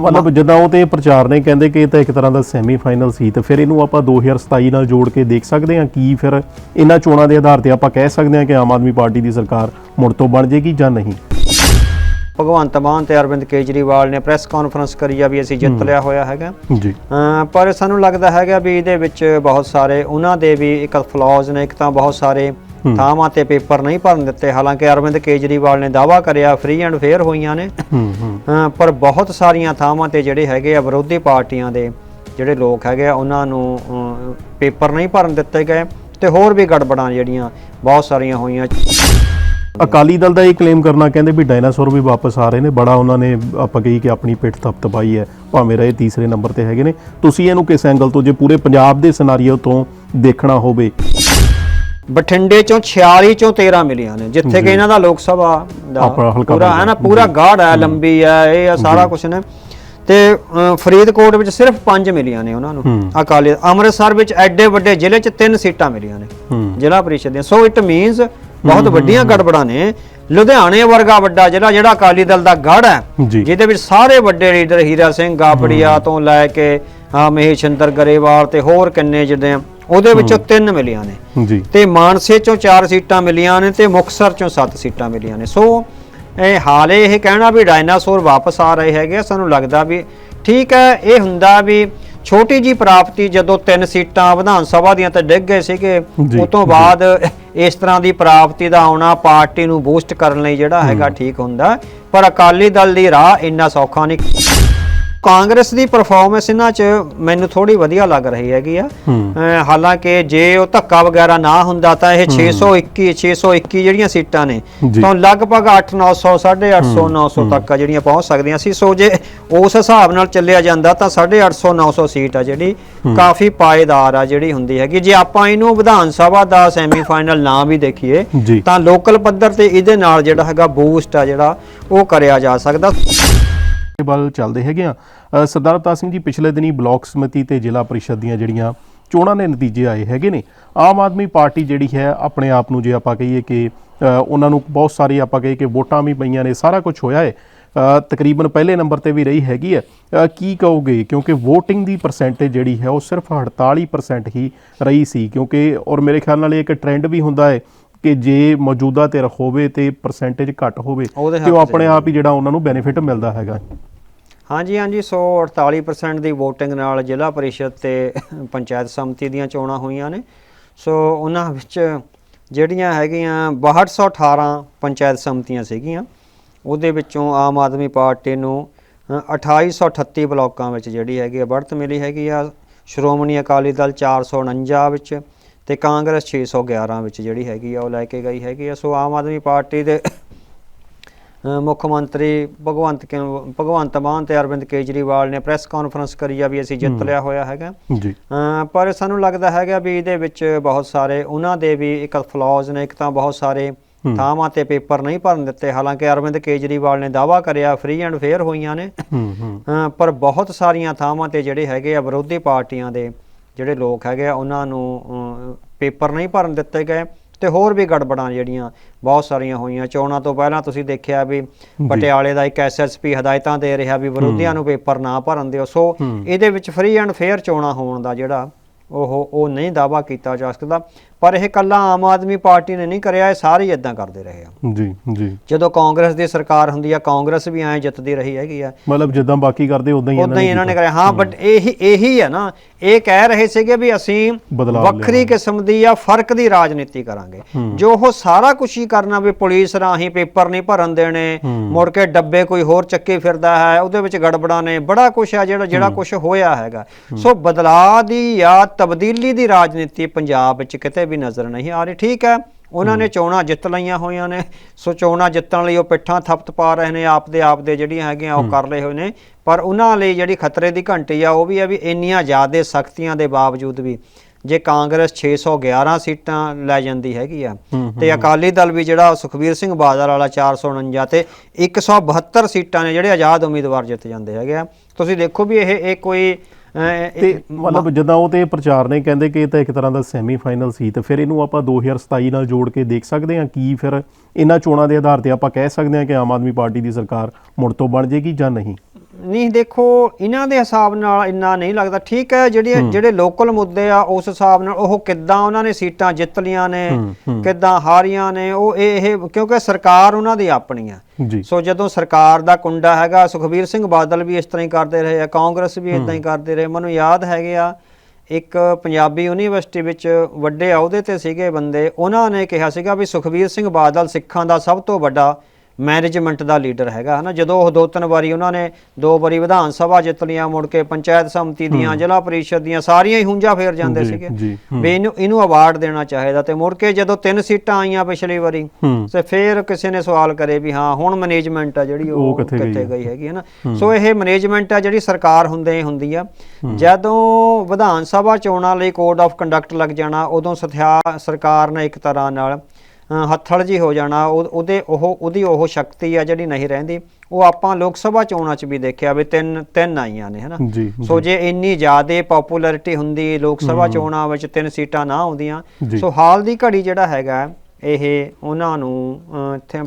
ਮਤਲਬ ਜਦੋਂ ਉਹ ਤੇ ਪ੍ਰਚਾਰ ਨੇ ਕਹਿੰਦੇ ਕਿ ਇਹ ਤਾਂ ਇੱਕ ਤਰ੍ਹਾਂ ਦਾ ਸੈਮੀ ਫਾਈਨਲ ਸੀ ਤੇ ਫਿਰ ਇਹਨੂੰ ਆਪਾਂ 2027 ਨਾਲ ਜੋੜ ਕੇ ਦੇਖ ਸਕਦੇ ਹਾਂ ਕੀ ਫਿਰ ਇਹਨਾਂ ਚੋਣਾਂ ਦੇ ਆਧਾਰ ਤੇ ਆਪਾਂ ਕਹਿ ਸਕਦੇ ਹਾਂ ਕਿ ਆਮ ਆਦਮੀ ਪਾਰਟੀ ਦੀ ਸਰਕਾਰ ਮੁੜ ਤੋਂ ਬਣ ਜੇਗੀ ਜਾਂ ਨਹੀਂ। ਭਗਵੰਤ ਮਾਨ ਤੇ ਅਰਵਿੰਦ ਕੇਜਰੀਵਾਲ ਨੇ ਪ੍ਰੈਸ ਕਾਨਫਰੰਸ ਕਰੀ ਆ ਵੀ ਅਸੀਂ ਜਿੱਤ ਲਿਆ ਹੋਇਆ ਹੈਗਾ। ਜੀ। ਪਰ ਸਾਨੂੰ ਲੱਗਦਾ ਹੈਗਾ ਵੀ ਇਹਦੇ ਵਿੱਚ ਬਹੁਤ ਸਾਰੇ ਉਹਨਾਂ ਦੇ ਵੀ ਇੱਕ ਫਲॉज ਨੇ ਇੱਕ ਤਾਂ ਬਹੁਤ ਸਾਰੇ ਥਾਵਾਂ ਤੇ ਪੇਪਰ ਨਹੀਂ ਭਰਨ ਦਿੱਤੇ। ਹਾਲਾਂਕਿ ਅਰਵਿੰਦ ਕੇਜਰੀਵਾਲ ਨੇ ਦਾਵਾ ਕਰਿਆ ਫ੍ਰੀ ਐਂਡ ਫੇਅਰ ਹੋਈਆਂ ਨੇ। ਪਰ ਬਹੁਤ ਸਾਰੀਆਂ ਥਾਵਾਂ ਤੇ ਜਿਹੜੇ ਹੈਗੇ ਆ ਵਿਰੋਧੀ ਪਾਰਟੀਆਂ ਦੇ ਜਿਹੜੇ ਲੋਕ ਹੈਗੇ ਆ ਉਹਨਾਂ ਨੂੰ ਪੇਪਰ ਨਹੀਂ ਭਰਨ ਦਿੱਤੇ ਗਏ ਤੇ ਹੋਰ ਵੀ ਗੜਬੜਾਂ ਜਿਹੜੀਆਂ ਬਹੁਤ ਸਾਰੀਆਂ ਹੋਈਆਂ। ਅਕਾਲੀ ਦਲ ਦਾ ਇਹ ਕਲੇਮ ਕਰਨਾ ਕਹਿੰਦੇ ਵੀ ਡਾਇਨਾਸੌਰ ਵੀ ਵਾਪਸ ਆ ਰਹੇ ਨੇ। ਬੜਾ ਉਹਨਾਂ ਨੇ ਆਪਾਂ ਕਹੀ ਕਿ ਆਪਣੀ ਪਿੱਠ ਤਪਤਪਾਈ ਹੈ। ਭਾਵੇਂ ਰਹੇ ਤੀਸਰੇ ਨੰਬਰ ਤੇ ਹੈਗੇ ਨੇ। ਤੁਸੀਂ ਇਹਨੂੰ ਕਿਸ ਐਂਗਲ ਤੋਂ ਜੇ ਪੂਰੇ ਪੰਜਾਬ ਦੇ ਸਿਨਾਰੀਓ ਤੋਂ ਦੇਖਣਾ ਹੋਵੇ। ਬਠਿੰਡੇ ਚੋਂ 46 ਚੋਂ 13 ਮਿਲੀਆਂ ਨੇ ਜਿੱਥੇ ਕਿ ਇਹਨਾਂ ਦਾ ਲੋਕ ਸਭਾ ਦਾ ਆਪਣਾ ਹਲਕਾ ਪੂਰਾ ਹੈ ਨਾ ਪੂਰਾ ਗਾੜ ਹੈ ਲੰਬੀ ਹੈ ਇਹ ਆ ਸਾਰਾ ਕੁਝ ਨੇ। ਤੇ ਫਰੀਦਕੋਟ ਵਿੱਚ ਸਿਰਫ 5 ਮਿਲੀਆਂ ਨੇ ਉਹਨਾਂ ਨੂੰ ਅਕਾਲੀ ਅੰਮ੍ਰਿਤਸਰ ਵਿੱਚ ਐਡੇ ਵੱਡੇ ਜ਼ਿਲ੍ਹੇ 'ਚ 3 ਸੀਟਾਂ ਮਿਲੀਆਂ ਨੇ ਹੂੰ। ਜ਼ਿਲ੍ਹਾ ਪਰਿਸ਼ਦ ਦੀਆਂ। ਸੋ ਇਟ ਮੀਨਸ ਬਹੁਤ ਵੱਡੀਆਂ ਗੜਬੜਾਂ ਨੇ। ਲੁਧਿਆਣੇ ਵਰਗਾ ਵੱਡਾ ਜ਼ਿਲ੍ਹਾ ਜਿਹੜਾ ਅਕਾਲੀ ਦਲ ਦਾ ਗੜ ਹੈ ਜਿਹਦੇ ਵਿੱਚ ਸਾਰੇ ਵੱਡੇ ਲੀਡਰ ਹੀਰਾ ਸਿੰਘ ਗਾਬੜੀਆ ਤੋਂ ਲੈ ਕੇ ਆ ਮਹੇਸ਼ੰਦਰ ਗਰੇਵਾਲ ਤੇ ਹੋਰ ਕਿੰਨੇ ਜਿਹੜੇ ਆ, ਉਹਦੇ ਵਿੱਚੋਂ ਤਿੰਨ ਮਿਲੀਆਂ ਨੇ। ਜੀ। ਤੇ ਮਾਨਸੇ ਚੋਂ 4 ਸੀਟਾਂ ਮਿਲੀਆਂ ਨੇ ਤੇ ਮੁਕਸਰ ਚੋਂ 7 ਸੀਟਾਂ ਮਿਲੀਆਂ ਨੇ। ਸੋ ਇਹ ਹਾਲੇ ਇਹ ਕਹਿਣਾ ਵੀ ਡਾਇਨਾਸੌਰ ਵਾਪਸ ਆ ਰਹੇ ਹੈਗੇ ਸਾਨੂੰ ਲੱਗਦਾ ਵੀ ਠੀਕ ਹੈ ਇਹ ਹੁੰਦਾ ਵੀ ਛੋਟੀ ਜੀ ਪ੍ਰਾਪਤੀ ਜਦੋਂ ਤਿੰਨ ਸੀਟਾਂ ਵਿਧਾਨ ਸਭਾ ਦੀਆਂ ਤੇ ਡਿੱਗ ਗਏ ਸੀਗੇ। ਉਸ ਤੋਂ ਬਾਅਦ ਇਸ ਤਰ੍ਹਾਂ ਦੀ ਪ੍ਰਾਪਤੀ ਦਾ ਆਉਣਾ ਪਾਰਟੀ ਨੂੰ ਬੂਸਟ ਕਰਨ ਲਈ ਜਿਹੜਾ ਹੈਗਾ ਠੀਕ ਹੁੰਦਾ। ਪਰ ਅਕਾਲੀ ਦਲ ਦੀ ਰਾਹ ਇੰਨਾ ਸੌਖਾ ਨਹੀਂ। ਕਾਂਗਰਸ ਦੀ ਪਰਫਾਰਮੈਂਸ ਇਹਨਾਂ 'ਚ ਮੈਨੂੰ ਥੋੜੀ ਵਧੀਆ ਲੱਗ ਰਹੀ ਹੈਗੀ ਆ। ਹਾਲਾਂਕਿ ਜੇ ਉਹ ਧੱਕਾ ਵਗੈਰਾ ਨਾ ਹੁੰਦਾ ਤਾਂ ਇਹ 621 621 ਜਿਹੜੀਆਂ ਸੀਟਾਂ ਨੇ। ਤਾਂ ਲਗਭਗ 8 900 850 900 ਤੱਕ ਆ ਜਿਹੜੀਆਂ ਪਹੁੰਚ ਸਕਦੀਆਂ ਸੀ। ਸੋ ਜੇ ਉਸ ਹਿਸਾਬ ਨਾਲ ਚੱਲਿਆ ਜਾਂਦਾ ਤਾਂ 850 900 ਸੀਟ ਆ ਜਿਹੜੀ ਕਾਫੀ ਪਾਏਦਾਰ ਆ ਜਿਹੜੀ ਹੁੰਦੀ ਹੈਗੀ। ਜੇ ਆਪਾਂ ਇਹਨੂੰ ਵਿਧਾਨ ਸਭਾ ਦਾ ਸੈਮੀਫਾਈਨਲ ਨਾ ਵੀ ਦੇਖੀਏ ਤਾਂ ਲੋਕਲ ਪੱਧਰ ਤੇ ਇਹਦੇ ਨਾਲ ਜਿਹੜਾ ਹੈਗਾ ਬੂਸਟ ਆ ਜਿਹੜਾ ਉਹ ਕਰਿਆ ਜਾ ਸਕਦਾ। ਵੱਲ ਚੱਲਦੇ ਹੈਗੇ ਆ। ਸਰਦਾਰ ਅਵਤਾਰ ਸਿੰਘ ਜੀ ਪਿਛਲੇ ਦਿਨੀ ਬਲਾਕ ਸਮਿਤੀ ਤੇ ਜ਼ਿਲ੍ਹਾ ਪਰਿਸ਼ਦ ਦੀਆਂ ਜਿਹੜੀਆਂ ਚੋਣਾਂ ਦੇ ਨਤੀਜੇ ਆਏ ਹੈਗੇ ਨੇ ਆਮ ਆਦਮੀ ਪਾਰਟੀ ਜਿਹੜੀ ਹੈ ਆਪਣੇ ਆਪ ਨੂੰ ਜੇ ਆਪਾਂ ਕਹੀਏ ਕਿ ਉਹਨਾਂ ਨੂੰ ਬਹੁਤ ਸਾਰੀ ਆਪਾਂ ਕਹੀਏ ਕਿ ਵੋਟਾਂ ਵੀ ਪਈਆਂ ਨੇ ਸਾਰਾ ਕੁਝ ਹੋਇਆ ਹੈ ਤਕਰੀਬਨ ਪਹਿਲੇ ਨੰਬਰ ਤੇ ਵੀ ਰਹੀ ਹੈਗੀ ਹੈ ਕੀ ਕਹੋਗੇ? ਕਿਉਂਕਿ VOTING ਦੀ ਪਰਸੈਂਟੇਜ ਜਿਹੜੀ ਹੈ ਉਹ ਸਿਰਫ 48% ਹੀ ਰਹੀ ਸੀ। ਕਿਉਂਕਿ ਔਰ ਮੇਰੇ ਖਿਆਲ ਨਾਲ ਇਹ ਇੱਕ ਟ੍ਰੈਂਡ ਵੀ ਹੁੰਦਾ ਹੈ ਕਿ ਜੇ ਮੌਜੂਦਾ ਧਿਰ ਹੋਵੇ ਤੇ ਪਰਸੈਂਟੇਜ ਘੱਟ ਹੋਵੇ ਤੇ ਉਹ ਆਪਣੇ ਆਪ ਹੀ ਜਿਹੜਾ ਉਹਨਾਂ ਨੂੰ ਬੈਨੀਫਿਟ ਮਿਲਦਾ ਹੈਗਾ। ਹਾਂਜੀ ਹਾਂਜੀ 148% ਦੀ VOTING ਨਾਲ ਜ਼ਿਲ੍ਹਾ ਪਰਿਸ਼ਦ ਤੇ ਪੰਚਾਇਤ ਸਮਿਤੀ ਦੀਆਂ ਚੋਣਾਂ ਹੋਈਆਂ ਨੇ। ਸੋ ਉਹਨਾਂ ਵਿੱਚ ਜਿਹੜੀਆਂ ਹੈਗੀਆਂ 6218 ਪੰਚਾਇਤ ਸਮਿਤੀਆਂ ਸੀਗੀਆਂ, ਉਹਦੇ ਵਿੱਚੋਂ ਆਮ ਆਦਮੀ ਪਾਰਟੀ ਨੂੰ 2838 ਬਲਾਕਾਂ ਵਿੱਚ ਜਿਹੜੀ ਹੈਗੀ ਆ ਬੜਤ ਮਿਲੀ ਹੈਗੀ ਆ। ਸ਼੍ਰੋਮਣੀ ਅਕਾਲੀ ਦਲ 449 ਵਿੱਚ ਤੇ ਕਾਂਗਰਸ 611 ਵਿੱਚ ਜਿਹੜੀ ਹੈਗੀ ਆ ਉਹ ਲੈ ਕੇ ਗਈ ਹੈਗੀ ਆ। ਸੋ ਆਮ ਆਦਮੀ ਪਾਰਟੀ ਦੇ ਮੁੱਖ ਮੰਤਰੀ ਭਗਵੰਤ ਕੇ ਭਗਵੰਤ ਮਾਨ ਤੇ ਅਰਵਿੰਦ ਕੇਜਰੀਵਾਲ ਨੇ ਪ੍ਰੈਸ ਕਾਨਫਰੰਸ ਕਰੀ ਆ ਵੀ ਅਸੀਂ ਜਿੱਤ ਲਿਆ ਹੋਇਆ ਹੈਗਾ। ਜੀ। ਪਰ ਸਾਨੂੰ ਲੱਗਦਾ ਹੈਗਾ ਵੀ ਇਹਦੇ ਵਿੱਚ ਬਹੁਤ ਸਾਰੇ ਉਹਨਾਂ ਦੇ ਵੀ ਇੱਕ ਫਲॉज ਨੇ ਇੱਕ ਤਾਂ ਬਹੁਤ ਸਾਰੇ ਥਾਵਾਂ ਤੇ ਪੇਪਰ ਨਹੀਂ ਭਰਨ ਦਿੱਤੇ। ਹਾਲਾਂਕਿ ਅਰਵਿੰਦ ਕੇਜਰੀਵਾਲ ਨੇ ਦਾਵਾ ਕਰਿਆ ਫ੍ਰੀ ਐਂਡ ਫੇਅਰ ਹੋਈਆਂ ਨੇ। ਪਰ ਬਹੁਤ ਸਾਰੀਆਂ ਥਾਵਾਂ ਤੇ ਜਿਹੜੇ ਹੈਗੇ ਆ ਵਿਰੋਧੀ ਪਾਰਟੀਆਂ ਦੇ ਜਿਹੜੇ ਲੋਕ ਹੈਗੇ ਆ ਉਹਨਾਂ ਨੂੰ ਪੇਪਰ ਨਹੀਂ ਭਰਨ ਦਿੱਤੇ ਗਏ। ਤੇ ਹੋਰ ਵੀ ਗੜਬੜਾਂ ਜਿਹੜੀਆਂ ਬਹੁਤ ਸਾਰੀਆਂ ਹੋਈਆਂ। ਚੋਣਾਂ ਤੋਂ ਪਹਿਲਾਂ ਤੁਸੀਂ ਦੇਖਿਆ ਵੀ ਪਟਿਆਲੇ ਦਾ ਇੱਕ ਐਸਐਸਪੀ ਹਦਾਇਤਾਂ ਦੇ ਰਿਹਾ ਵੀ ਵਿਰੋਧੀਆਂ ਨੂੰ ਪੇਪਰ ਨਾ ਭਰਨ ਦਿਓ। ਸੋ ਇਹਦੇ ਵਿੱਚ ਫ੍ਰੀ ਐਂਡ ਫੇਅਰ ਚੋਣਾਂ ਹੋਣ ਦਾ ਜਿਹੜਾ ਉਹ ਉਹ ਨਹੀਂ ਦਾਵਾ ਕੀਤਾ ਜਾ ਸਕਦਾ। ਪਰ ਇਹ ਕੱਲਾ ਆਮ ਆਦਮੀ ਪਾਰਟੀ ਨੇ ਨਹੀਂ ਕਰਿਆ ਇਹ ਸਾਰੇ ਹੀ ਇਦਾਂ ਕਰਦੇ ਰਹੇ ਆ। ਜੀ ਜੀ। ਜਦੋਂ ਕਾਂਗਰਸ ਦੀ ਸਰਕਾਰ ਹੁੰਦੀ ਆ ਕਾਂਗਰਸ ਵੀ ਐਂ ਜਿੱਤਦੀ ਰਹੀ ਹੈਗੀ ਆ। ਮਤਲਬ ਜਿੱਦਾਂ ਬਾਕੀ ਕਰਦੇ ਉਦਾਂ ਹੀ ਉਦਾਂ ਹੀ ਇਹਨਾਂ ਨੇ ਕਰਿਆ। ਹਾਂ ਬਟ ਇਹੀ ਇਹੀ ਹੈ ਨਾ ਇਹ ਕਹਿ ਰਹੇ ਸੀਗੇ ਵੀ ਅਸੀਂ ਵੱਖਰੀ ਕਿਸਮ ਦੀ ਜਾਂ ਫ਼ਰਕ ਦੀ ਰਾਜਨੀਤੀ ਕਰਾਂਗੇ। ਜੋ ਉਹ ਸਾਰਾ ਕੁਝ ਹੀ ਕਰਨਾ ਵੀ ਪੁਲਿਸ ਰਾਹੀਂ ਪੇਪਰ ਨਹੀਂ ਭਰਨ ਦੇਣੇ ਮੁੜ ਕੇ ਡੱਬੇ ਕੋਈ ਹੋਰ ਚੱਕੇ ਫਿਰਦਾ ਹੈ ਉਹਦੇ ਵਿੱਚ ਗੜਬੜਾਂ ਨੇ ਬੜਾ ਕੁਝ ਆ ਜਿਹੜਾ ਜਿਹੜਾ ਕੁਝ ਹੋਇਆ ਹੈਗਾ। ਸੋ ਬਦਲਾਅ ਦੀ ਜਾਂ ਤਬਦੀਲੀ ਦੀ ਰਾਜਨੀਤੀ ਪੰਜਾਬ ਵਿੱਚ ਕਿਤੇ ਵੀ ਨਜ਼ਰ ਨਹੀਂ ਆ ਰਹੀ। ਠੀਕ ਹੈ ਉਹਨਾਂ ਨੇ ਚੋਣਾਂ ਜਿੱਤ ਲਈਆਂ ਹੋਈਆਂ ਨੇ। ਸੋ ਚੋਣਾਂ ਜਿੱਤਣ ਲਈ ਉਹ ਪਿੱਠਾਂ ਥਪਤ ਪਾ ਰਹੇ ਨੇ ਆਪ ਦੇ ਆਪ ਦੇ ਜਿਹੜੀਆਂ ਹੈਗੀਆਂ ਉਹ ਕਰ ਲਏ ਹੋਏ ਨੇ। ਪਰ ਉਹਨਾਂ ਲਈ ਜਿਹੜੀ ਖਤਰੇ ਦੀ ਘੰਟੀ ਆ ਉਹ ਵੀ ਆ ਵੀ ਇੰਨੀਆਂ ਜ਼ਿਆਦਾ ਸਖਤੀਆਂ ਦੇ ਬਾਵਜੂਦ ਵੀ ਜੇ ਕਾਂਗਰਸ 611 ਸੀਟਾਂ ਲੈ ਜਾਂਦੀ ਹੈਗੀ ਆ ਤੇ ਅਕਾਲੀ ਦਲ ਵੀ ਜਿਹੜਾ ਸੁਖਬੀਰ ਸਿੰਘ ਬਾਦਲ ਵਾਲਾ 449 ਤੇ 172 ਸੀਟਾਂ ਨੇ ਜਿਹੜੇ ਆਜ਼ਾਦ ਉਮੀਦਵਾਰ ਜਿੱਤ ਜਾਂਦੇ ਹੈਗੇ ਆ। ਤੁਸੀਂ ਦੇਖੋ ਵੀ ਇਹ ਇਹ ਕੋਈ ਤੇ ਮਤਲਬ ਜਦੋਂ ਉਹ ਤੇ ਪ੍ਰਚਾਰ ਨੇ ਕਹਿੰਦੇ ਕਿ ਇਹ ਤਾਂ ਇੱਕ ਤਰ੍ਹਾਂ ਦਾ ਸੈਮੀ ਫਾਈਨਲ ਸੀ ਤੇ ਫਿਰ ਇਹਨੂੰ ਆਪਾਂ 2027 ਨਾਲ ਜੋੜ ਕੇ ਦੇਖ ਸਕਦੇ ਹਾਂ ਕੀ ਫਿਰ ਇਹਨਾਂ ਚੋਣਾਂ ਦੇ ਆਧਾਰ ਤੇ ਆਪਾਂ ਕਹਿ ਸਕਦੇ ਹਾਂ ਕਿ ਆਮ ਆਦਮੀ ਪਾਰਟੀ ਦੀ ਸਰਕਾਰ ਮੁੜ ਤੋਂ ਬਣ ਜੇਗੀ ਜਾਂ ਨਹੀਂ। ਨਹੀਂ ਦੇਖੋ ਇਹਨਾਂ ਦੇ ਹਿਸਾਬ ਨਾਲ ਇੰਨਾ ਨਹੀਂ ਲੱਗਦਾ। ਠੀਕ ਹੈ ਜਿਹੜੇ ਜਿਹੜੇ ਲੋਕਲ ਮੁੱਦੇ ਆ ਉਸ ਹਿਸਾਬ ਨਾਲ ਉਹ ਕਿੱਦਾਂ ਉਹਨਾਂ ਨੇ ਸੀਟਾਂ ਜਿੱਤ ਲੀਆਂ ਨੇ। ਕਿੱਦਾਂ ਹਾਰੀਆਂ ਨੇ ਉਹ ਇਹ ਇਹ ਕਿਉਂਕਿ ਸਰਕਾਰ ਉਹਨਾਂ ਦੀ ਆਪਣੀ ਆ। ਸੋ ਜਦੋਂ ਸਰਕਾਰ ਦਾ ਕੁੰਡਾ ਹੈਗਾ ਸੁਖਬੀਰ ਸਿੰਘ ਬਾਦਲ ਵੀ ਇਸ ਤਰ੍ਹਾਂ ਹੀ ਕਰਦੇ ਰਹੇ ਆ ਕਾਂਗਰਸ ਵੀ ਇਦਾਂ ਹੀ। ਕਰਦੇ ਰਹੇ। ਮੈਨੂੰ ਯਾਦ ਹੈਗੇ ਆ ਇੱਕ ਪੰਜਾਬੀ ਯੂਨੀਵਰਸਿਟੀ ਵਿੱਚ ਵੱਡੇ ਅਹੁਦੇ ਤੇ ਸੀਗੇ ਬੰਦੇ ਉਹਨਾਂ ਨੇ ਕਿਹਾ ਸੀਗਾ ਵੀ ਸੁਖਬੀਰ ਸਿੰਘ ਬਾਦਲ ਸਿੱਖਾਂ ਦਾ ਸਭ ਤੋਂ ਵੱਡਾ ਮੈਨੇਜਮੈਂਟ ਦਾ ਲੀਡਰ ਹੈਗਾ ਹਨਾ? ਜਦੋਂ ਉਹ ਦੋ ਤਿੰਨ ਵਾਰੀ ਉਹਨਾਂ ਨੇ ਦੋ ਵਾਰੀ ਵਿਧਾਨ ਸਭਾ ਜਿੱਤ ਲਿਆ ਮੁੜ ਕੇ ਪੰਚਾਇਤ ਸਮਿਤੀ ਦੀਆਂ ਜ਼ਿਲ੍ਹਾ ਪਰਿਸ਼ਦ ਦੀਆਂ ਸਾਰੀਆਂ ਹੀ ਹੁੰਜਾ ਫੇਰ ਜਾਂਦੇ ਸੀਗੇ। ਵੀ ਇਹਨੂੰ ਇਹਨੂੰ ਅਵਾਰਡ ਦੇਣਾ ਚਾਹੀਦਾ ਤੇ ਮੁੜ ਕੇ ਜਦੋਂ ਤਿੰਨ ਸੀਟਾਂ ਆਈਆਂ ਪਿਛਲੀ ਵਾਰੀ ਤੇ ਫਿਰ ਕਿਸੇ ਨੇ ਸਵਾਲ ਕਰੇ ਵੀ ਹਾਂ ਹੁਣ ਮੈਨੇਜਮੈਂਟ ਆ ਜਿਹੜੀ ਉਹ ਕਿੱਥੇ ਗਈ ਹੈਗੀ ਹੈ। ਨਾ ਸੋ ਇਹ ਮੈਨੇਜਮੈਂਟ ਆ ਜਿਹੜੀ ਸਰਕਾਰ ਹੁੰਦੇ ਹੀ ਹੁੰਦੀ ਆ। ਜਦੋਂ ਵਿਧਾਨ ਸਭਾ ਚੋਣਾਂ ਲਈ ਕੋਡ ਆਫ ਕੰਡਕਟ ਲੱਗ ਜਾਣਾ ਉਦੋਂ ਸਥਿਆ ਸਰਕਾਰ ਨੇ ਇੱਕ ਤਰ੍ਹਾਂ ਨਾਲ ਹੱਥਲ ਜੀ ਹੋ ਜਾਣਾ ਉਹ- ਉਹਦੇ ਉਹ ਉਹਦੀ ਉਹ ਸ਼ਕਤੀ ਆ ਜਿਹੜੀ ਨਹੀਂ ਰਹਿੰਦੀ ਉਹ ਆਪਾਂ ਲੋਕ ਸਭਾ ਚੋਣਾਂ 'ਚ ਵੀ ਦੇਖਿਆ ਵੀ ਤਿੰਨ ਤਿੰਨ ਆਈਆਂ ਨੇ ਹਨਾ? ਸੋ ਜੇ ਇੰਨੀ ਜ਼ਿਆਦਾ ਪਪੂਲੈਰਿਟੀ ਹੁੰਦੀ ਲੋਕ ਸਭਾ ਚੋਣਾਂ ਵਿੱਚ ਤਿੰਨ ਸੀਟਾਂ ਨਾ ਆਉਂਦੀਆਂ। ਸੋ ਹਾਲ ਦੀ ਘੜੀ ਜਿਹੜਾ ਹੈਗਾ ਇਹ ਉਹਨਾਂ ਨੂੰ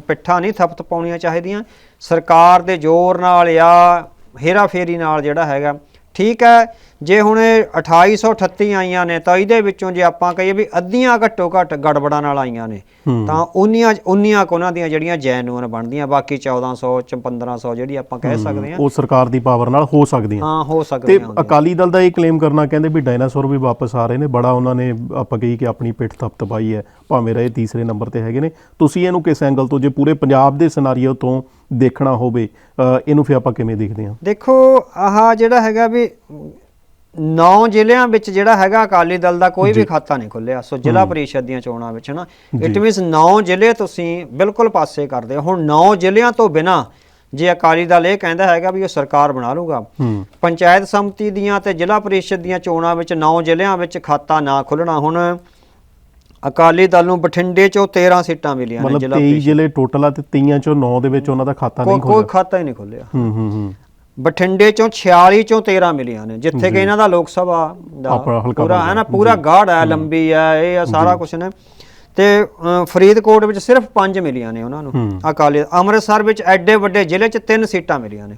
ਪਿੱਠਾਂ ਨਹੀਂ ਥਪਤ ਪਾਉਣੀਆਂ ਚਾਹੀਦੀਆਂ। ਸਰਕਾਰ ਦੇ ਜ਼ੋਰ ਨਾਲ ਜਾਂ ਹੇਰਾ ਫੇਰੀ ਨਾਲ ਜਿਹੜਾ ਹੈਗਾ ਠੀਕ ਹੈ ਜੇ ਹੁਣ ਇਹ 2838 ਆਈਆਂ ਨੇ ਤਾਂ ਇਹਦੇ ਵਿੱਚੋਂ ਜੇ ਆਪਾਂ ਕਹੀਏ ਵੀ ਅੱਧੀਆਂ ਘੱਟੋ ਘੱਟ ਗੜਬੜਾਂ ਨਾਲ ਆਈਆਂ ਨੇ। ਤਾਂ ਉਨੀਆਂ ਉਨੀਆਂ ਕੁ ਉਹਨਾਂ ਦੀਆਂ ਜਿਹੜੀਆਂ ਜੈਨੂਨ ਬਣਦੀਆਂ ਬਾਕੀ 1400 ਚ 1500 ਜਿਹੜੀ ਆਪਾਂ ਕਹਿ ਸਕਦੇ ਹਾਂ ਉਹ ਸਰਕਾਰ ਦੀ ਪਾਵਰ ਨਾਲ ਹੋ ਸਕਦੀਆਂ ਹਾਂ ਹੋ ਤੇ ਸਕਦੀਆਂ ਹੁੰਦੀਆਂ। ਅਕਾਲੀ ਦਲ ਦਾ ਇਹ ਕਲੇਮ ਕਰਨਾ ਕਹਿੰਦੇ ਵੀ ਡਾਇਨਾਸੌਰ ਵੀ ਵਾਪਸ ਆ ਰਹੇ ਨੇ ਬੜਾ ਉਹਨਾਂ ਨੇ ਆਪਾਂ ਕਹੀ ਕਿ ਆਪਣੀ ਪਿੱਠ ਥਪਥਪਾਈ ਹੈ ਭਾਵੇਂ ਰਹੇ ਤੀਸਰੇ ਨੰਬਰ ਤੇ ਹੈਗੇ ਨੇ ਤੁਸੀਂ ਇਹਨੂੰ ਕਿਸ ਐਂਗਲ ਤੋਂ ਜੇ ਪੂਰੇ ਪੰਜਾਬ ਦੇ ਸਿਨਾਰੀਓ ਤੋਂ ਦੇਖਣਾ ਹੋਵੇ ਇਹਨੂੰ ਫਿਰ ਆਪਾਂ ਕਿਵੇਂ ਦੇਖਦੇ ਹਾਂ ਦੇਖੋ ਆਹ ਜਿਹੜਾ ਹੈਗਾ ਵੀ ਨੌ ਜ਼ਿਲ੍ਹਿਆਂ ਵਿੱਚ ਜਿਹੜਾ ਹੈਗਾ ਅਕਾਲੀ ਦਲ ਦਾ ਕੋਈ ਵੀ ਖਾਤਾ ਨਹੀਂ ਖੁੱਲਿਆ। ਸੋ ਜ਼ਿਲ੍ਹਾ ਪਰਿਸ਼ਦ ਦੀਆਂ ਚੋਣਾਂ ਵਿੱਚ ਨਾ। ਇਟ ਮੀਨਸ ਨੌ ਜ਼ਿਲ੍ਹੇ ਤੁਸੀਂ ਬਿਲਕੁਲ ਪਾਸੇ ਕਰਦੇ ਹੁਣ ਨੌ ਜ਼ਿਲ੍ਹਿਆਂ ਤੋਂ ਬਿਨਾ ਜੇ ਅਕਾਲੀ ਦਲ ਇਹ ਕਹਿੰਦਾ ਹੈਗਾ ਵੀ ਉਹ ਸਰਕਾਰ ਬਣਾ ਲੂਗਾ। ਪੰਚਾਇਤ ਸਮਿਤੀ ਦੀਆਂ ਤੇ ਜ਼ਿਲ੍ਹਾ ਪਰਿਸ਼ਦ ਦੀਆਂ ਚੋਣਾਂ ਵਿੱਚ ਨੌ ਜ਼ਿਲ੍ਹਿਆਂ ਵਿੱਚ ਖਾਤਾ ਨਾ ਖੁੱਲਣਾ। ਹੁਣ ਅਕਾਲੀ ਦਲ ਨੂੰ ਬਠਿੰਡੇ ਚੋਂ 13 ਸੀਟਾਂ ਮਿਲੀਆਂ ਨੇ ਮਤਲਬ ਜ਼ਿਲ੍ਹਾ 23 ਪਰਿਸ਼ਦ। ਜ਼ਿਲ੍ਹੇ ਟੋਟਲ ਆ ਤੇ 23 ਚੋਂ 9 ਦੇ ਵਿੱਚ ਉਹਨਾਂ ਦਾ ਖਾਤਾ ਨਹੀਂ ਕੋਈ ਕੋਈ ਖਾਤਾ ਹੀ ਨਹੀਂ ਖੁੱਲਿਆ ਹੂੰ ਹੂੰ ਹੂੰ। ਬਠਿੰਡੇ ਚੋਂ 46 ਚੋਂ 13 ਮਿਲੀਆਂ ਨੇ ਜਿੱਥੇ ਕਿ ਇਹਨਾਂ ਦਾ ਲੋਕ ਸਭਾ ਦਾ ਪੂਰਾ। ਹੈ ਨਾ ਪੂਰਾ ਗਾੜ ਹੈ ਲੰਬੀ ਹੈ ਇਹ ਆ ਸਾਰਾ ਕੁਝ ਨੇ। ਤੇ ਫਰੀਦਕੋਟ ਵਿੱਚ ਸਿਰਫ 5 ਮਿਲੀਆਂ ਨੇ ਉਹਨਾਂ ਨੂੰ। ਅਕਾਲੀ ਅੰਮ੍ਰਿਤਸਰ ਵਿੱਚ ਐਡੇ ਵੱਡੇ ਜ਼ਿਲ੍ਹੇ 'ਚ ਤਿੰਨ ਸੀਟਾਂ ਮਿਲੀਆਂ ਨੇ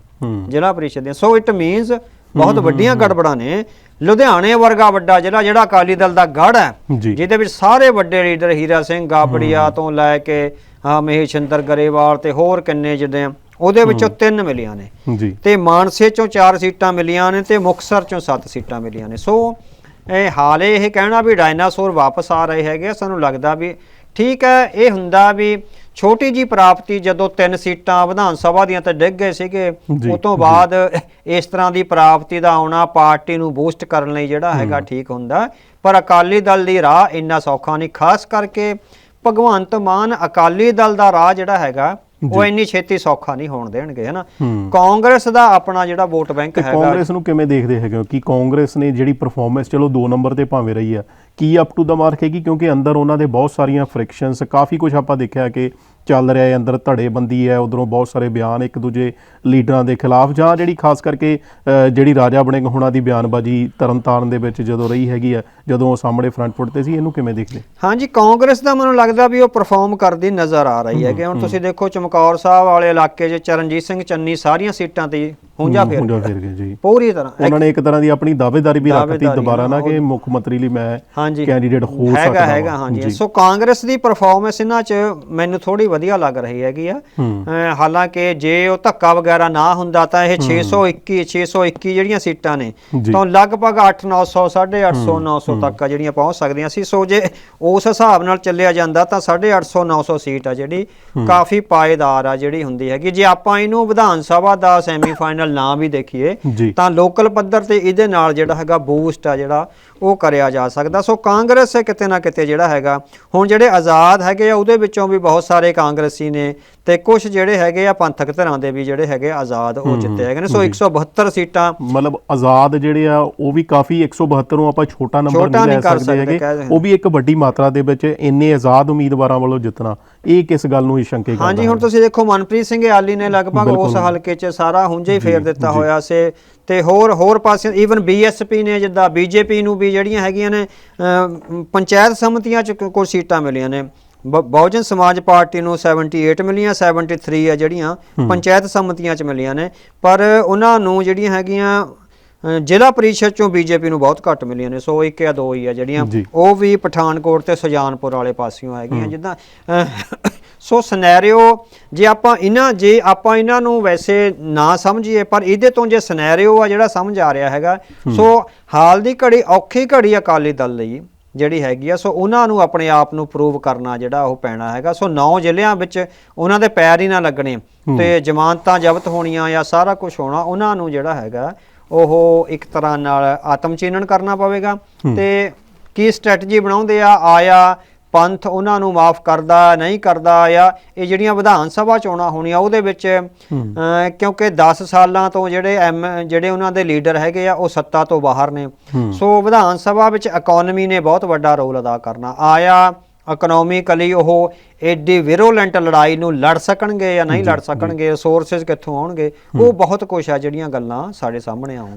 ਜ਼ਿਲ੍ਹਾ ਪਰਿਸ਼ਦ ਦੀਆਂ। ਸੋ ਇਟ ਮੀਨਸ ਬਹੁਤ ਵੱਡੀਆਂ ਗੜਬੜਾਂ ਨੇ। ਲੁਧਿਆਣੇ ਵਰਗਾ ਵੱਡਾ ਜ਼ਿਲ੍ਹਾ ਜਿਹੜਾ ਅਕਾਲੀ ਦਲ ਦਾ ਗੜ ਹੈ ਜਿਹਦੇ ਵਿੱਚ ਸਾਰੇ ਵੱਡੇ ਲੀਡਰ ਹੀਰਾ ਸਿੰਘ ਗਾਬੜੀਆ ਤੋਂ ਲੈ ਕੇ ਆ ਮਹੇਸ਼ਿੰਦਰ ਗਰੇਵਾਲ ਤੇ ਹੋਰ ਕਿੰਨੇ ਜਿਹੜੇ ਆ, ਉਹਦੇ ਵਿੱਚੋਂ ਤਿੰਨ ਮਿਲੀਆਂ ਨੇ। ਜੀ। ਤੇ ਮਾਨਸੇ ਚੋਂ 4 ਸੀਟਾਂ ਮਿਲੀਆਂ ਨੇ ਤੇ ਮੁਕਸਰ ਚੋਂ 7 ਸੀਟਾਂ ਮਿਲੀਆਂ ਨੇ। ਸੋ ਇਹ ਹਾਲੇ ਇਹ ਕਹਿਣਾ ਵੀ ਡਾਇਨਾਸੌਰ ਵਾਪਸ ਆ ਰਹੇ ਹੈਗੇ ਸਾਨੂੰ ਲੱਗਦਾ ਵੀ ਠੀਕ ਹੈ ਇਹ ਹੁੰਦਾ ਵੀ ਛੋਟੀ ਜੀ ਪ੍ਰਾਪਤੀ ਜਦੋਂ ਤਿੰਨ ਸੀਟਾਂ ਵਿਧਾਨ ਸਭਾ ਦੀਆਂ ਤੇ ਡਿੱਗ ਗਏ ਸੀਗੇ। ਉਸ ਤੋਂ ਬਾਅਦ ਇਸ ਤਰ੍ਹਾਂ ਦੀ ਪ੍ਰਾਪਤੀ ਦਾ ਆਉਣਾ ਪਾਰਟੀ ਨੂੰ ਬੂਸਟ ਕਰਨ ਲਈ ਜਿਹੜਾ ਹੈਗਾ ਠੀਕ ਹੁੰਦਾ। ਪਰ ਅਕਾਲੀ ਦਲ ਦੀ ਰਾਹ ਇੰਨਾ ਸੌਖਾ ਨਹੀਂ। ਖਾਸ ਕਰਕੇ ਭਗਵੰਤ ਮਾਨ ਅਕਾਲੀ ਦਲ ਦਾ ਰਾਹ ਜਿਹੜਾ ਹੈਗਾ ਉਹ ਇੰਨੀ ਛੇਤੀ ਸੌਖਾ ਨਹੀਂ ਹੋਣ ਦੇਣਗੇ ਹਨਾ? ਕਾਂਗਰਸ ਦਾ ਆਪਣਾ ਜਿਹੜਾ ਵੋਟ ਬੈਂਕ ਹੈਗਾ ਕਾਂਗਰਸ ਨੂੰ ਕਿਵੇਂ ਦੇਖਦੇ ਹੈਗੇ ਕਿ ਕਾਂਗਰਸ ਨੇ ਜਿਹੜੀ ਪਰਫਾਰਮੈਂਸ ਚਲੋ 2 ਨੰਬਰ ਤੇ ਭਾਵੇਂ ਰਹੀ ਆ ਕੀ ਅਪ ਟੂ ਦਾ ਮਾਰਕ ਹੈਗੀ? ਕਿਉਂਕਿ ਅੰਦਰ ਉਹਨਾਂ ਦੇ ਬਹੁਤ ਸਾਰੀਆਂ ਫ੍ਰਿਕਸ਼ਨਸ ਕਾਫੀ ਕੁਝ ਆਪਾਂ ਦੇਖਿਆ ਕਿ ਚੱਲ ਰਿਹਾ ਹੈ ਅੰਦਰ ਧੜੇਬੰਦੀ ਹੈ ਉਧਰੋਂ ਬਹੁਤ ਸਾਰੇ ਬਿਆਨ ਇੱਕ ਦੂਜੇ ਲੀਡਰਾਂ ਦੇ ਖਿਲਾਫ ਜਾਂ ਜਿਹੜੀ ਖਾਸ ਕਰਕੇ ਜਿਹੜੀ ਰਾਜਾ ਬਣੇਗਾ ਹੁਣਾਂ ਦੀ ਬਿਆਨਬਾਜ਼ੀ ਤਰਨਤਾਰਨ ਦੇ ਵਿੱਚ ਜਦੋਂ ਰਹੀ ਹੈਗੀ ਆ ਜਦੋਂ ਉਹ ਸਾਹਮਣੇ ਫਰੰਟ ਫੁੱਟ ਤੇ ਸੀ ਇਹਨੂੰ ਕਿਵੇਂ ਦੇਖਦੇ? ਹਾਂਜੀ ਕਾਂਗਰਸ ਦਾ ਮੈਨੂੰ ਲੱਗਦਾ ਵੀ ਉਹ ਪਰਫਾਰਮ ਕਰਦੀ ਨਜ਼ਰ ਆ ਰਹੀ ਹੈ ਕਿ ਹੁਣ ਤੁਸੀਂ ਦੇਖੋ ਚਮਕੌਰ ਸਾਹਿਬ ਵਾਲੇ ਇਲਾਕੇ 'ਚ ਚਰਨਜੀਤ ਸਿੰਘ ਚੰਨੀ ਸਾਰੀਆਂ ਸੀਟਾਂ ਤੇ ਹੁੰਜਾ ਫੇਰ ਹੁੰਜਾ ਫਿਰ ਗਏ ਜੀ। ਪੂਰੀ ਤਰ੍ਹਾਂ। ਉਹਨਾਂ ਨੇ ਇੱਕ ਤਰ੍ਹਾਂ ਦੀ ਆਪਣੀ ਦਾਅਵੇਦਾਰੀ ਵੀ ਰੱਖਤੀ ਦੁਬਾਰਾ ਨਾ ਕਿ ਮੁੱਖ ਮੰਤਰੀ ਲਈ ਮੈਂ ਹਾਂਜੀ। ਕੈਂਡੀਡੇਟ ਹੋ ਸਕਦਾ ਹੈਗਾ। ਹੈਗਾ ਹਾਂਜੀ। ਸੋ ਕਾਂਗਰਸ ਦੀ ਪਰਫਾਰਮੈਂਸ ਇਹਨਾਂ 'ਚ ਮੈਨੂੰ ਥੋੜੀ ਵਧੀਆ ਲੱਗ ਰਹੀ ਹੈਗੀ ਆ। ਹਾਲਾਂਕਿ ਜੇ ਉਹ ਧੱਕਾ ਵਗੈਰਾ ਨਾ ਹੁੰਦਾ ਤਾਂ ਇਹ 621 621 ਜਿਹੜੀਆਂ ਸੀਟਾਂ ਨੇ। ਤਾਂ ਲਗਭਗ 8 900 850 900 ਤੱਕ ਆ ਜਿਹੜੀਆਂ ਪਹੁੰਚ ਸਕਦੀਆਂ ਸੀ। ਸੋ ਜੇ ਉਸ ਹਿਸਾਬ ਨਾਲ ਚੱਲਿਆ ਜਾਂਦਾ ਤਾਂ 850 900 ਸੀਟ ਆ ਜਿਹੜੀ ਕਾਫੀ ਪਾਏਦਾਰ ਆ ਜਿਹੜੀ ਹੁੰਦੀ ਹੈਗੀ। ਜੇ ਆਪਾਂ ਇਹਨੂੰ ਵਿਧਾਨ ਸਭਾ ਦਾ ਸੈਮੀਫਾਈਨਲ ਨਾ ਵੀ ਦੇਖੀਏ ਤਾਂ ਲੋਕਲ ਪੱਧਰ ਤੇ ਇਹਦੇ ਨਾਲ ਜਿਹੜਾ ਹੈਗਾ ਬੂਸਟ ਆ ਜਿਹੜਾ ਉਹ ਕਰਿਆ ਜਾ ਸਕਦਾ। ਸੋ ਕਾਂਗਰਸ ਕਿਤੇ ਨਾ ਕਿਤੇ ਜਿਹੜਾ ਹੈਗਾ। ਹੁਣ ਜਿਹੜੇ ਆਜ਼ਾਦ ਹੈਗੇ ਆ ਉਹਦੇ ਵਿੱਚੋਂ ਵੀ ਬਹੁਤ ਸਾਰੇ ਕਾਂਗਰਸੀ ਨੇ ਤੇ ਕੁਝ ਜਿਹੜੇ ਹੈਗੇ ਆ ਪੰਥਕ ਧਿਰਾਂ ਦੇ ਵੀ ਜਿਹੜੇ ਹੈਗੇ ਆਜ਼ਾਦ ਉਹ ਜਿੱਤੇ ਹੈਗੇ ਨੇ। ਸੋ 172 ਸੀਟਾਂ ਮਤਲਬ ਆਜ਼ਾਦ ਜਿਹੜੇ ਆ ਉਹ ਵੀ ਕਾਫੀ 172 ਨੂੰ ਆਪਾਂ ਛੋਟਾ ਨੰਬਰ ਨਹੀਂ ਲੈ ਸਕਦੇ ਹੈਗੇ। ਉਹ ਵੀ ਇੱਕ ਵੱਡੀ ਮਾਤਰਾ ਦੇ ਵਿੱਚ ਇੰਨੇ ਆਜ਼ਾਦ ਉਮੀਦਵਾਰਾਂ ਵੱਲੋਂ ਜਿੱਤਣਾ ਇਹ ਕਿਸ ਗੱਲ ਨੂੰ ਇਸ਼ੰਕੇ ਕਰਦਾ ਹਾਂਜੀ ਹੁਣ ਤੁਸੀਂ ਦੇਖੋ ਮਨਪ੍ਰੀਤ ਸਿੰਘ ਆਲੀ ਨੇ ਲਗਭਗ ਉਸ ਹਲਕੇ 'ਚ ਸਾਰਾ ਹੁੰਜੇ ਹੀ ਫੇਰ ਦਿੱਤਾ ਹੋਇਆ ਸੀ। ਤੇ ਹੋਰ ਹੋਰ ਪਾਸੇ ਈਵਨ ਬੀਐਸਪੀ ਨੇ ਜਿੱਦਾਂ ਬੀਜੇਪੀ ਨੂੰ ਵੀ ਜਿਹੜੀਆਂ ਹੈਗੀਆਂ ਨੇ ਪੰਚਾਇਤ ਸਮਿਤੀਆਂ 'ਚ ਕੁਝ ਸੀਟਾਂ ਮਿਲੀਆਂ ਨੇ। ਬਹੁਜਨ ਸਮਾਜ ਪਾਰਟੀ ਨੂੰ 78 ਮਿਲੀਆਂ 73 ਆ ਜਿਹੜੀਆਂ ਪੰਚਾਇਤ ਸੰਮਤੀਆਂ ਚ ਮਿਲੀਆਂ ਨੇ। ਪਰ ਉਹਨਾਂ ਨੂੰ ਜਿਹੜੀਆਂ ਹੈਗੀਆਂ ਜ਼ਿਲ੍ਹਾ ਪਰਿਸ਼ਦ ਚੋਂ ਬੀਜੇਪੀ ਨੂੰ ਬਹੁਤ ਘੱਟ ਮਿਲੀਆਂ ਨੇ ਸੋ ਇੱਕ ਜਾਂ ਦੋ ਹੀ ਆ ਜਿਹੜੀਆਂ। ਉਹ ਵੀ ਪਠਾਨਕੋਟ ਤੇ ਸੁਜਾਨਪੁਰ ਵਾਲੇ ਪਾਸਿਓਂ ਹੈਗੀਆਂ ਜਿੱਦਾਂ ਸੋ ਸਿਨੈਰੀਓ ਜੇ ਆਪਾਂ ਇਹਨਾਂ ਜੇ ਆਪਾਂ ਇਹਨਾਂ ਨੂੰ ਵੈਸੇ ਨਾ ਸਮਝੀਏ ਪਰ ਇਹਦੇ ਤੋਂ ਜੇ ਸਿਨੈਰੀਓ ਆ ਜਿਹੜਾ ਸਮਝ ਆ ਰਿਹਾ ਹੈਗਾ ਸੋ ਹਾਲ ਦੀ ਘੜੀ ਔਖੀ ਘੜੀ ਅਕਾਲੀ ਦਲ ਲਈ ਜਿਹੜੀ ਹੈਗੀ ਆ ਸੋ ਉਹਨਾਂ ਨੂੰ ਆਪਣੇ ਆਪ ਨੂੰ ਪ੍ਰੂਵ ਕਰਨਾ ਜਿਹੜਾ ਉਹ ਪੈਣਾ ਹੈਗਾ। ਸੋ ਨੌ ਜ਼ਿਲ੍ਹਿਆਂ ਵਿੱਚ ਉਹਨਾਂ ਦੇ ਪੈਰ ਹੀ ਨਾ ਲੱਗਣੇ ਤੇ ਜ਼ਮਾਨਤਾਂ ਜ਼ਬਤ ਹੋਣੀਆਂ ਜਾਂ ਸਾਰਾ ਕੁਝ ਹੋਣਾ ਉਹਨਾਂ ਨੂੰ ਜਿਹੜਾ ਹੈਗਾ ਉਹ ਇੱਕ ਤਰ੍ਹਾਂ ਨਾਲ ਆਤਮ ਚਿੰਨਣ ਕਰਨਾ ਪਵੇਗਾ। ਤੇ ਕੀ ਸਟ੍ਰੈਟਜੀ ਬਣਾਉਂਦੇ ਆ? ਆਇਆ ਪੰਥ ਉਹਨਾਂ ਨੂੰ ਮਾਫ ਕਰਦਾ ਨਹੀਂ ਕਰਦਾ ਜਾਂ ਇਹ ਜਿਹੜੀਆਂ ਵਿਧਾਨ ਸਭਾ ਚੋਣਾਂ ਹੋਣੀਆਂ ਉਹਦੇ ਵਿੱਚ ਕਿਉਂਕਿ 10 ਸਾਲਾਂ ਤੋਂ ਜਿਹੜੇ ਐਮ ਜਿਹੜੇ ਉਹਨਾਂ ਦੇ ਲੀਡਰ ਹੈਗੇ ਆ ਉਹ ਸੱਤਾ ਤੋਂ ਬਾਹਰ ਨੇ। ਸੋ ਵਿਧਾਨ ਸਭਾ ਵਿੱਚ ਇਕਨੋਮੀ ਨੇ ਬਹੁਤ ਵੱਡਾ ਰੋਲ ਅਦਾ ਕਰਨਾ। ਆਇਆ ਇਕਨੋਮਿਕਲੀ ਉਹ ਏਡੀ ਵਿਰੋਲੈਂਟ ਲੜਾਈ ਨੂੰ ਲੜ ਸਕਣਗੇ ਜਾਂ ਨਹੀਂ ਲੜ ਸਕਣਗੇ ਰਿਸੋਰਸਸ ਕਿੱਥੋਂ ਆਉਣਗੇ ਉਹ ਬਹੁਤ ਕੁਝ ਆ ਜਿਹੜੀਆਂ ਗੱਲਾਂ ਸਾਡੇ ਸਾਹਮਣੇ ਆਉਣ